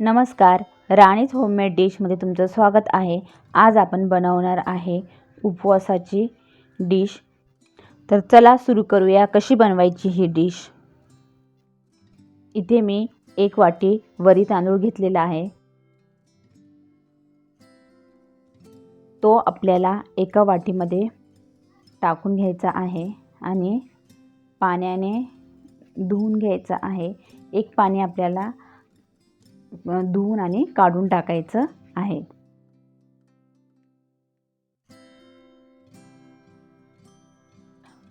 नमस्कार. राणीच होममेड डिशमध्ये तुमचं स्वागत आहे. आज आपण बनवणार आहे उपवासाची डिश तर चला सुरू करूया कशी बनवायची ही डिश इथे मी एक वाटी वरी तांदूळ घेतलेला आहे. तो आपल्याला एका वाटीमध्ये टाकून घ्यायचा आहे आणि पाण्याने धुवून घ्यायचा आहे. एक पाणी आपल्याला धुवून आणि काढून टाकायचं आहे.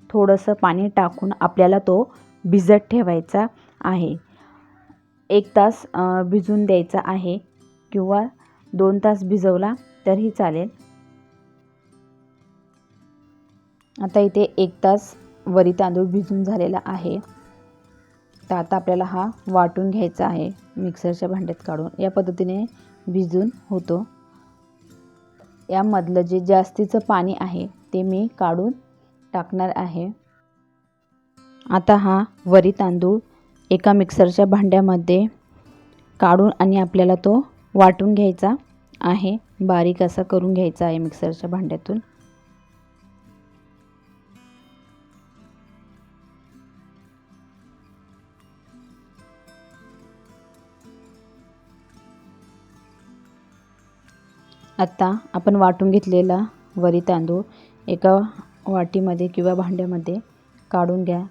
थोडंसं पाणी टाकून आपल्याला तो भिजत ठेवायचा आहे. एक तास भिजून द्यायचा आहे किंवा दोन तास भिजवला तरीही चालेल. आता इथे एक तास वरी तांदूळ भिजून झालेला आहे. तर आता आपल्याला हा वाटून घ्यायचा आहे मिक्सरच्या भांड्यात काढून. या पद्धतीने भिजून होतो. यामधलं जे जास्तीचं पाणी आहे ते मी काढून टाकणार आहे. आता हा वरी तांदूळ एका मिक्सरच्या भांड्यामध्ये काढून आणि आपल्याला तो वाटून घ्यायचा आहे. बारीक असा करून घ्यायचा आहे मिक्सरच्या भांड्यातून. आत्ता आपण वाटून घेतलेला वरी तांदूळ एका वाटीमध्ये किंवा भांड्यामध्ये काढून घ्या.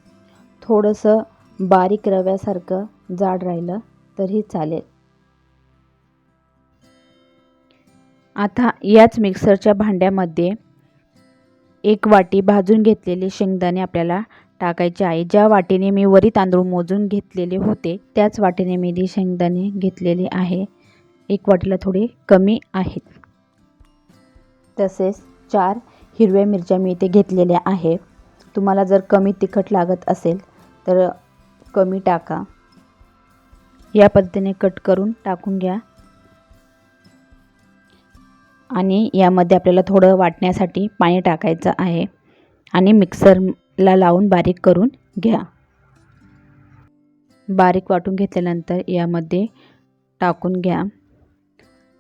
थोडंसं बारीक रव्यासारखं जाड राहिलं तरी चालेल. आता याच मिक्सरच्या भांड्यामध्ये एक वाटी भाजून घेतलेले शेंगदाणे आपल्याला टाकायचे आहे. ज्या वाटीने मी वरी तांदूळ मोजून घेतलेले होते त्याच वाटीने मी ती शेंगदाणे घेतलेले आहे. एक वाटीला थोडे कमी आहेत. तसेच चार हिरव्या मिरच्या मी इथे घेतलेल्या आहे तुम्हाला जर कमी तिखट लागत असेल तर कमी टाका. या पद्धतीने कट करून टाकून घ्या. आणि यामध्ये आपल्याला थोडं वाटण्यासाठी पाणी टाकायचं आहे. आणि मिक्सरला लावून बारीक करून घ्या. बारीक वाटून घेतल्यानंतर यामध्ये टाकून घ्या.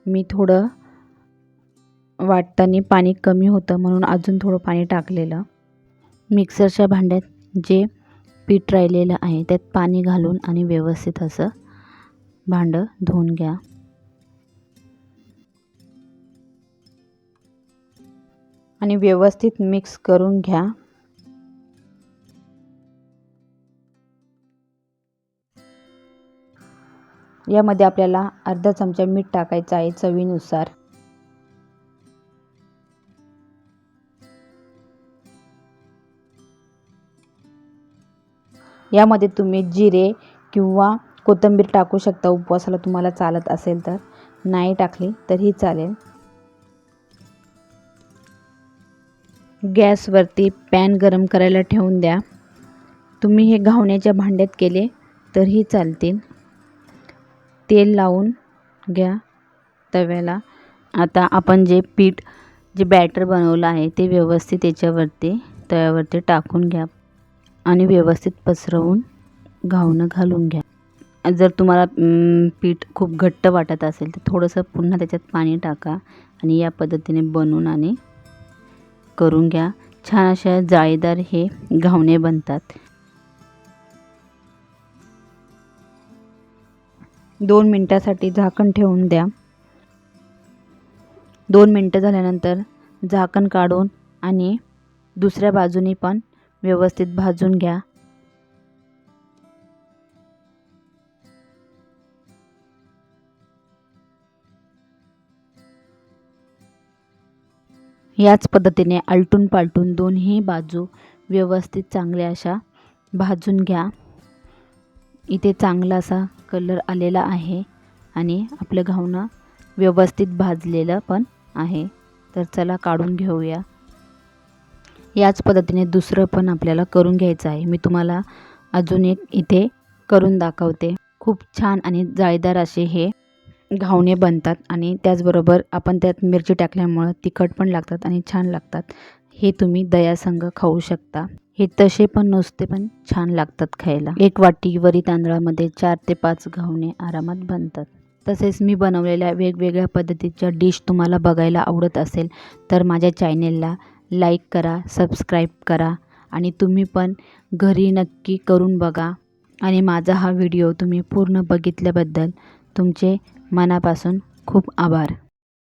मी थोडं वाटताना पाणी कमी होतं म्हणून अजून थोडं पाणी टाकलेलं. मिक्सरच्या भांड्यात जे पीठ राहिलेलं आहे त्यात पाणी घालून आणि व्यवस्थित असं भांडं धुवून घ्या. आणि व्यवस्थित मिक्स करून घ्या. यामध्ये आपल्याला अर्धा चमचा मीठ टाकायचं आहे चवीनुसार. यामध्ये तुम्ही जिरे किंवा कोथिंबीर टाकू शकता. उपवासाला तुम्हाला चालत असेल तर. नाही टाकली तरीही चालेल. गॅसवरती पॅन गरम करायला ठेवून द्या. तुम्ही हे घावण्याच्या भांड्यात केले तरीही चालतील. तेल लावून घ्या तव्याला. आता आपण जे पीठ जे बॅटर बनवलं आहे ते व्यवस्थित त्याच्यावरती तव्यावरती टाकून घ्या. आणि व्यवस्थित पसरवून घावणं घालून घ्या. जर तुम्हाला पीठ खूप घट्ट वाटत असेल तर थोडंसं पुन्हा त्याच्यात पाणी टाका आणि या पद्धतीने बनवून आणि करून घ्या. छान अशा जाळीदार हे घावणे बनतात. दोन मिनटासाठी झाकण ठेवून द्या. दोन मिनटं झाल्यानंतर झाकण काढून आणि दुसऱ्या बाजूनी पण व्यवस्थित भाजून घ्या. याच पद्धतीने आलटून पालटून दोन्ही बाजू व्यवस्थित चांगल्या अशा भाजून घ्या. इथे चांगला असा कलर आलेला आहे आणि आपलं घावणं व्यवस्थित भाजलेलं पण आहे. तर चला काढून घेऊया. याच पद्धतीने दुसरं पण आपल्याला करून घ्यायचं आहे. मी तुम्हाला अजून एक इथे करून दाखवते. खूप छान आणि जाळीदार असे हे घावणे बनतात आणि त्याचबरोबर आपण त्यात मिरची टाकल्यामुळं तिखट पण लागतात आणि छान लागतात. हे तुम्ही दयासंग खाऊ शकता. हे तसे पण नुसते पण छान लागतात खायला. एक वाटी वरी तांदळामध्ये चार ते पाच घावणे आरामात बनतात. तसेच मी बनवलेल्या वेगवेगळ्या पद्धतीच्या डिश तुम्हाला बघायला आवडत असेल तर माझ्या चॅनेलला लाईक करा सबस्क्राईब करा आणि तुम्ही पण घरी नक्की करून बघा. आणि माझा हा व्हिडिओ तुम्ही पूर्ण बघितल्याबद्दल तुमचे मनापासून खूप आभार.